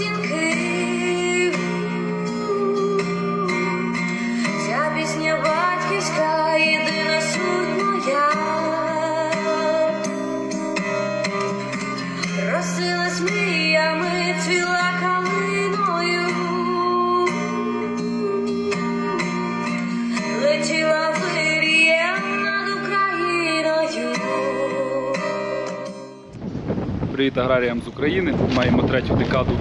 сутінки. Ця пісня батьківська, єдина суть моя. Цвіла калиною. Летіла вирієм над Україною. Привіт аграріям з України. Маємо третю декаду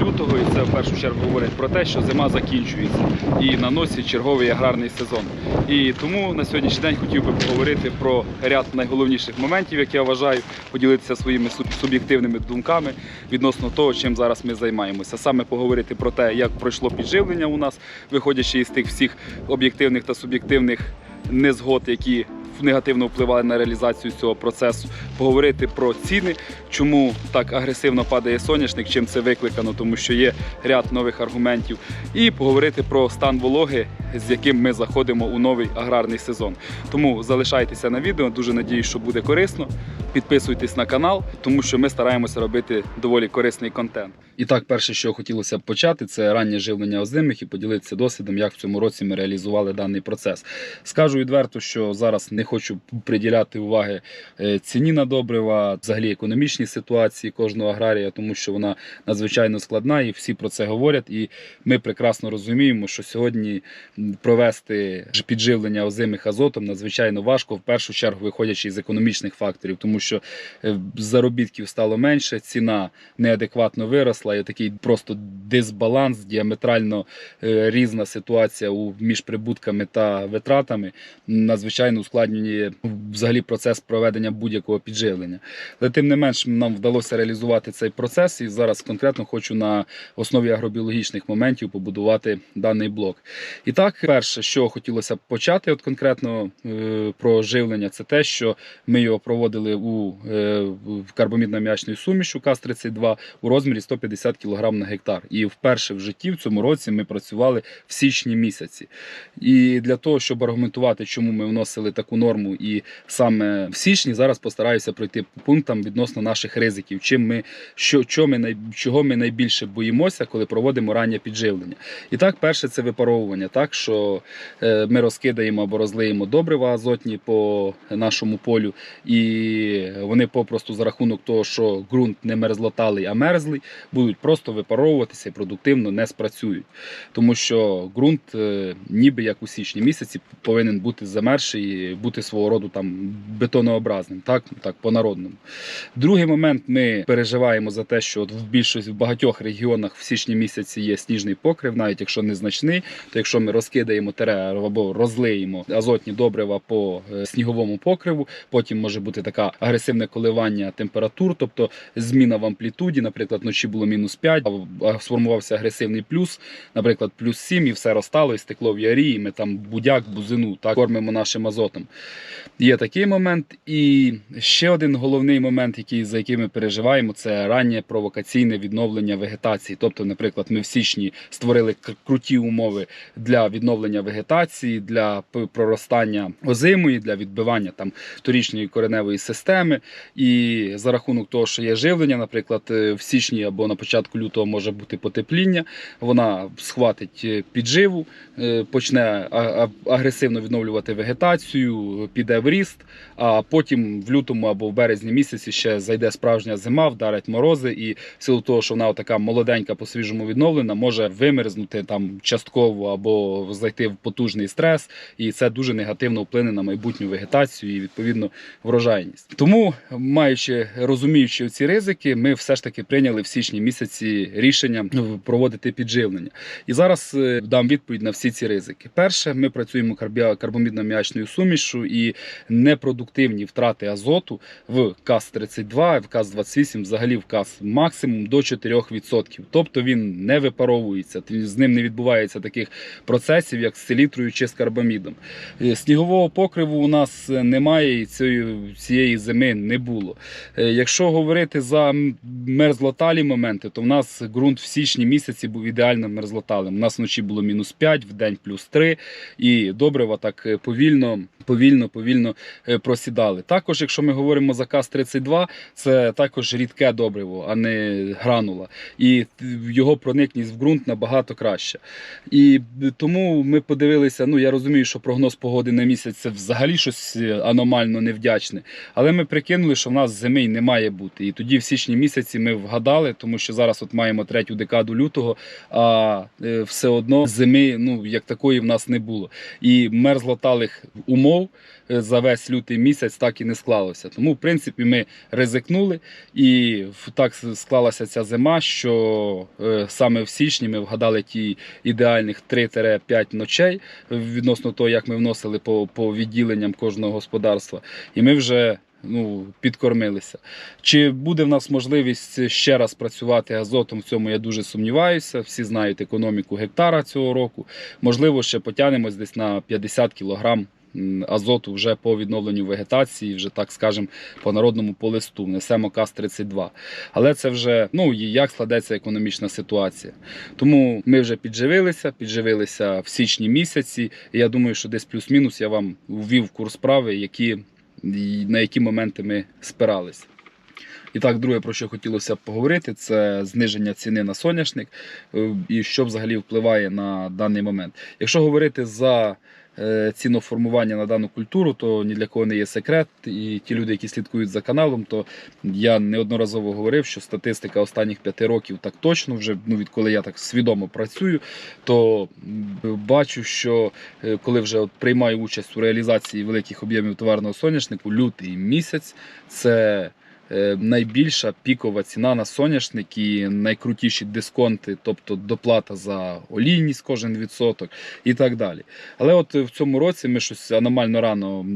лютого, і це в першу чергу говорить про те, що зима закінчується і на носі черговий аграрний сезон. І тому на сьогоднішній день хотів би поговорити про ряд найголовніших моментів, як я вважаю, поділитися своїми суб- суб'єктивними думками відносно того, чим зараз ми займаємося. Саме поговорити про те, як пройшло підживлення у нас, виходячи із тих всіх об'єктивних та суб'єктивних незгод, які негативно впливали на реалізацію цього процесу, поговорити про ціни, чому так агресивно падає соняшник, чим це викликано, тому що є ряд нових аргументів, і поговорити про стан вологи, з яким ми заходимо у новий аграрний сезон. Тому залишайтеся на відео. Дуже надіюсь, що буде корисно. Підписуйтесь на канал, тому що ми стараємося робити доволі корисний контент. І так, перше, що хотілося б почати, це раннє живлення озимих і поділитися досвідом, як в цьому році ми реалізували даний процес. Скажу відверто, що зараз не хочу приділяти уваги е, ціні на добрива, взагалі економічній ситуації кожного аграрія, тому що вона надзвичайно складна, і всі про це говорять. І ми прекрасно розуміємо, що сьогодні провести підживлення озимих азотом надзвичайно важко, в першу чергу виходячи із економічних факторів, тому що е, заробітків стало менше, ціна неадекватно виросла, і такий просто дисбаланс, діаметрально е, різна ситуація між прибутками та витратами надзвичайно ускладнює взагалі процес проведення будь-якого підживлення. Але тим не менш нам вдалося реалізувати цей процес, і зараз конкретно хочу на основі агробіологічних моментів побудувати даний блок. І так, перше, що хотілося б почати, от конкретно е, про живлення, це те, що ми його проводили у е, в карбомідно-м'ячною сумішу КАС-32 у розмірі 150 кг на гектар. І вперше в житті в цьому році ми працювали в січні місяці. І для того, щоб аргументувати, чому ми вносили таку норму, і саме в січні зараз постараюся пройти по пунктам відносно наших ризиків, чим ми що, що ми чого ми найбільше боїмося, коли проводимо раннє підживлення. І так, перше це випаровування, так що е, ми розкидаємо або розлиємо добрива азотні по нашому полю, і вони попросту за рахунок того, що ґрунт не мерзлоталий, а мерзлий, будуть просто випаровуватися і продуктивно не спрацюють. Тому що ґрунт, е, ніби як у січні місяці, повинен бути замерзший і бути свого роду там бетонообразним, так, так по-народному. Другий момент ми переживаємо за те, що от в більшості в багатьох регіонах в січні місяці є сніжний покрив, навіть якщо незначний, то якщо ми розкидаємо тере або розлиємо азотні добрива по е, сніговому покриву, потім може бути така агресивне коливання температур, тобто зміна в амплітуді, наприклад, вночі було мінус 5, а- сформувався агресивний плюс, наприклад, плюс 7, і все розтало, і стекло в ярі, і ми там будяк, бузину так кормимо нашим азотом. Є такий момент. І ще один головний момент, який, за який ми переживаємо, це раннє провокаційне відновлення вегетації. Тобто, наприклад, ми в січні створили круті умови для відновлення вегетації, для проростання озимої, для відбивання там торічної кореневої системи. І за рахунок того, що є живлення, наприклад, е, в січні або на початку лютого може бути потепління, вона схватить е, підживу, е, почне агресивно відновлювати вегетацію, піде в ріст, а потім в лютому або в березні місяці ще зайде справжня зима, вдарять морози, і в силу того, що вона така молоденька, по-свіжому відновлена, може вимерзнути там частково або зайти в потужний стрес, і це дуже негативно вплине на майбутню вегетацію і відповідно врожайність. Тому, маючи розуміючи ці ризики, ми все ж таки прийняли в січні місяці рішення проводити підживлення. І зараз е, дам відповідь на всі ці ризики. Перше, ми працюємо карбомідно-м'ячною сумішу і непродуктивні втрати азоту в КАС-32, в КАС-28, взагалі в КАС максимум до 4%. Тобто він не випаровується, з ним не відбувається таких процесів. Процесів, як з селітрою чи з карбамідом. Е, Снігового покриву у нас е, немає і цієї, цієї зими не було. Е, Якщо говорити за мерзлоталі моменти, то в нас ґрунт в січні місяці був ідеально мерзлоталим. У нас вночі було мінус 5, в день плюс 3, і добрива так повільно, повільно, повільно просідали. Також, якщо ми говоримо за КАЗ-32, це також рідке добриво, а не гранула. І його проникність в ґрунт набагато краще. І тому ми подивилися. Ну я розумію, що прогноз погоди на місяць це взагалі щось е, аномально невдячне. Але ми прикинули, що в нас зими не має бути. І тоді в січні місяці ми вгадали, тому що зараз от маємо третю декаду лютого, а е, все одно зими ну як такої в нас не було. І мерзлоталих умов е, за весь лютий місяць так і не склалося. Тому, в принципі, ми ризикнули, і так склалася ця зима, що саме в січні ми вгадали ті ідеальних 3-5 ночей відносно того, як ми вносили по, по відділенням кожного господарства. І ми вже ну, підкормилися. Чи буде в нас можливість ще раз працювати азотом? В цьому я дуже сумніваюся. Всі знають економіку гектара цього року. Можливо, ще потягнемось десь на 50 кілограм азоту вже по відновленню вегетації, вже так скажемо, по народному по листу. Несемо КАЗ-32. Але це вже ну як складеться економічна ситуація. Тому ми вже підживилися, підживилися в січні місяці. І я думаю, що десь плюс-мінус я вам ввів курс справи, які, на які моменти ми спиралися. І так, друге, про що хотілося б поговорити, це зниження ціни на соняшник е, і що взагалі впливає на даний момент. Якщо говорити за ціноформування на дану культуру, то ні для кого не є секрет. І ті люди, які слідкують за каналом, то я неодноразово говорив, що статистика останніх п'яти років так точно, вже ну, відколи я так свідомо працюю, то бачу, що е, коли вже от приймаю участь у реалізації великих об'ємів товарного соняшнику, лютий місяць це. Е, Найбільша пікова ціна на соняшник і найкрутіші дисконти, тобто доплата за олійність кожен відсоток і так далі. Але от в цьому році ми щось аномально рано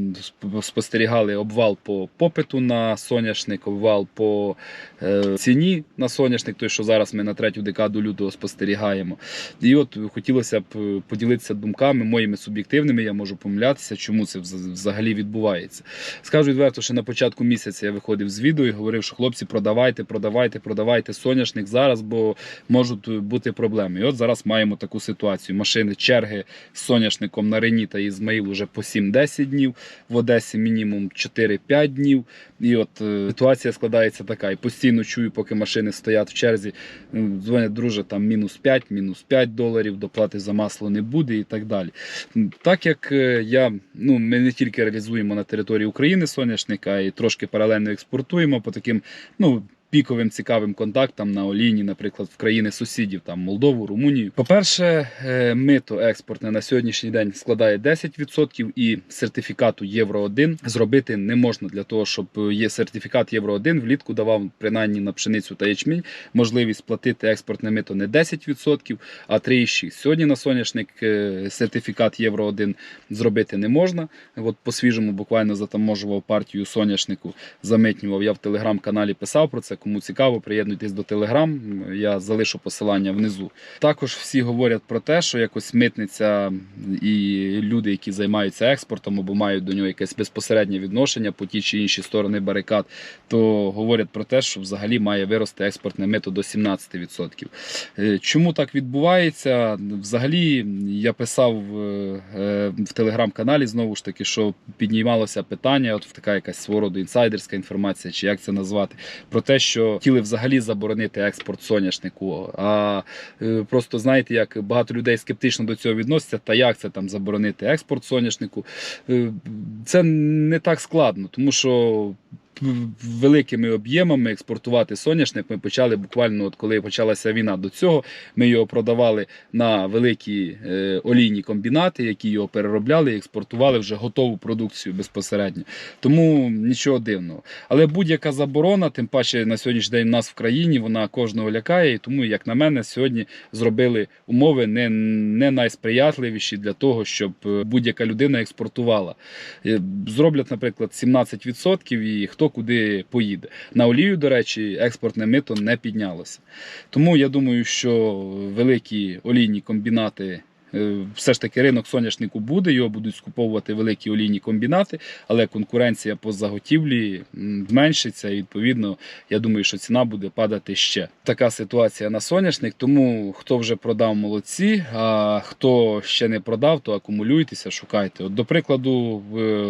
спостерігали обвал по попиту на соняшник, обвал по е, ціні на соняшник, той, що зараз ми на третю декаду лютого спостерігаємо. І от хотілося б е, поділитися думками моїми суб'єктивними. Я можу помилятися, чому це взагалі відбувається. Скажу відверто, що на початку місяця я виходив з відео і говорив, що хлопці, продавайте, продавайте, продавайте соняшник зараз, бо можуть бути проблеми. І от зараз маємо таку ситуацію. Машини черги з соняшником на Рені та Ізмаїл уже по 7-10 днів, в Одесі мінімум 4-5 днів. І от е, ситуація складається така. І постійно чую, поки машини стоять в черзі. Дзвонять, друже, там мінус 5, мінус 5 доларів, доплати за масло не буде і так далі. Так як е, я, ну, ми не тільки реалізуємо на території України соняшника, і трошки паралельно експортуємо по таким, ну. Піковим цікавим контактам на олійні, наприклад, в країни сусідів, там Молдову, Румунію. По-перше, е, мито експортне на сьогоднішній день складає 10% і сертифікату Євро 1 зробити не можна для того, щоб є сертифікат Євро 1 влітку давав принаймні на пшеницю та ячмінь можливість платити експортне мито не 10%, а 3,6%. Сьогодні на соняшник е, сертифікат Євро 1 зробити не можна. От по свіжому буквально затаможував партію соняшнику, замитнював. Я в телеграм-каналі писав про це. Кому цікаво, приєднуйтесь до телеграм. Я залишу посилання внизу. Також всі говорять про те, що якось митниця і люди, які займаються експортом або мають до нього якесь безпосереднє відношення по ті чи інші сторони барикад, то говорять про те, що взагалі має вирости експортне мито до 17%. Е, Чому так відбувається? Взагалі, я писав е, е, в телеграм-каналі знову ж таки, що піднімалося питання, от така якась свого роду інсайдерська інформація, чи як це назвати, про те, що хотіли взагалі заборонити експорт соняшнику. А е, просто знаєте, як багато людей скептично до цього відносяться, та як це там заборонити експорт соняшнику. Е, Це не так складно, тому що великими об'ємами експортувати соняшник ми почали буквально, от коли почалася війна до цього, ми його продавали на великі е, олійні комбінати, які його переробляли і експортували вже готову продукцію безпосередньо. Тому нічого дивного. Але будь-яка заборона, тим паче на сьогоднішній день в нас в країні, вона кожного лякає. І тому, як на мене, сьогодні зробили умови не, не найсприятливіші для того, щоб е, будь-яка людина експортувала. Е, Зроблять, наприклад, 17% і хто куди поїде. На олію, до речі, експортне мито не піднялося. Тому я думаю, що великі олійні комбінати Все ж таки ринок соняшнику буде, його будуть скуповувати великі олійні комбінати, але конкуренція по заготівлі зменшиться, і відповідно, я думаю, що ціна буде падати ще. Така ситуація на соняшник. Тому хто вже продав молодці, а хто ще не продав, то акумулюйтеся, шукайте. От, до прикладу,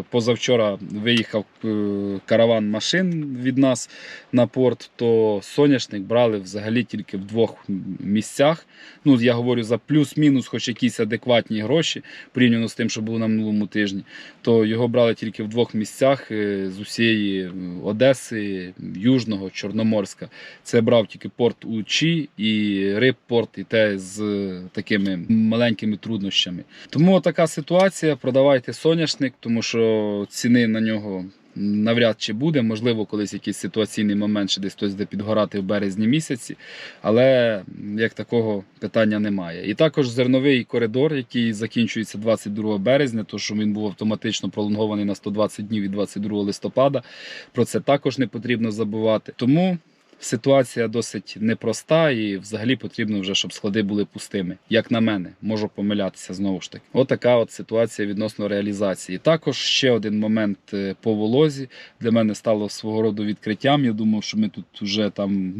позавчора виїхав е, караван машин від нас на порт, то соняшник брали взагалі тільки в двох місцях. Ну, я говорю за плюс-мінус, хоч якісь адекватні гроші порівняно з тим, що було на минулому тижні, то його брали тільки в двох місцях е, з усієї е, Одеси, Южного, Чорноморська. Це брав тільки порт Учі і рибпорт, і те з е, такими маленькими труднощами. Тому така ситуація. Продавайте соняшник, тому що ціни на нього. Навряд чи буде, можливо, колись якийсь ситуаційний момент, що десь хтось буде підгорати в березні місяці, але як такого питання немає. І також зерновий коридор, який закінчується 22 березня, то що він був автоматично пролонгований на 120 днів від 22 листопада. Про це також не потрібно забувати. Тому ситуація досить непроста і взагалі потрібно вже, щоб склади були пустими. Як на мене, можу помилятися знову ж таки. Отака от ситуація відносно реалізації. Також ще один момент е, по волозі для мене стало свого роду відкриттям. Я думав, що ми тут вже там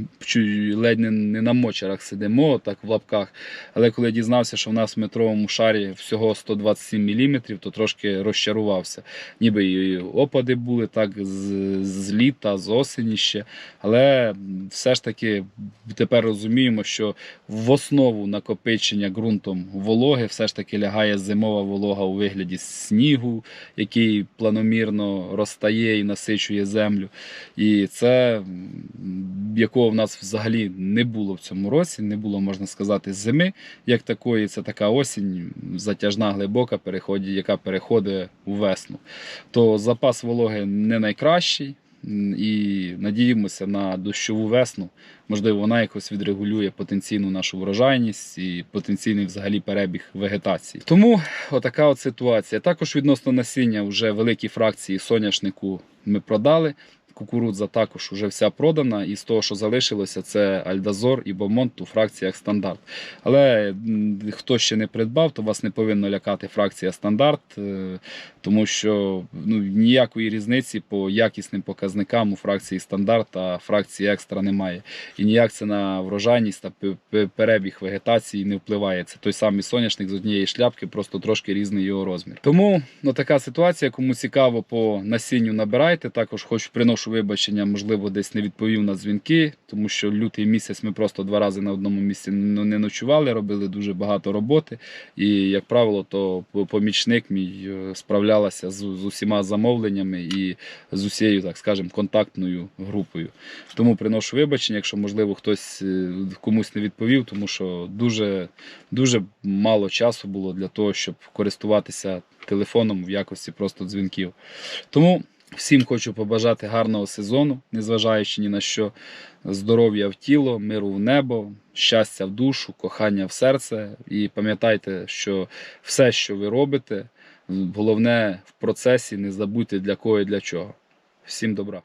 ледь не, на мочерах сидимо, так в лапках. Але коли я дізнався, що в нас в метровому шарі всього 127 мм, то трошки розчарувався. Ніби і опади були так з, з літа, з осені ще. Але все ж таки тепер розуміємо, що в основу накопичення ґрунтом вологи все ж таки лягає зимова волога у вигляді снігу, який планомірно розтає і насичує землю. І це якого в нас взагалі не було в цьому році, не було, можна сказати, зими як такої. Це така осінь затяжна, глибока, яка переходить у весну. То запас вологи не найкращий. І надіємося на дощову весну. Можливо, вона якось відрегулює потенційну нашу врожайність і потенційний взагалі перебіг вегетації. Тому отака от ситуація. Також відносно насіння вже великі фракції соняшнику ми продали. Кукурудза також вже вся продана, і з того, що залишилося, це Альдазор і Бомонт у фракціях стандарт. Але хто ще не придбав, то вас не повинно лякати фракція стандарт, е, тому що ну, ніякої різниці по якісним показникам у фракції стандарт та фракції екстра немає. І ніяк це на врожайність та пе- пе- перебіг вегетації не впливає. Це той самий соняшник з однієї шляпки, просто трошки різний його розмір. Тому ну, така ситуація, кому цікаво по насінню набирайте. Також хоч приношу вибачення, можливо, десь не відповів на дзвінки, тому що лютий місяць ми просто два рази на одному місці не ночували, робили дуже багато роботи. І, як правило, то помічник мій е, справлялася з, з усіма замовленнями і з усією, так скажемо, контактною групою. Тому приношу вибачення, якщо можливо хтось е, комусь не відповів, тому що дуже, дуже мало часу було для того, щоб користуватися телефоном в якості просто дзвінків. Тому всім хочу побажати гарного сезону, незважаючи ні на що, здоров'я в тіло, миру в небо, щастя в душу, кохання в серце. І пам'ятайте, що все, що ви робите, головне в процесі не забудьте для кого і для чого. Всім добра.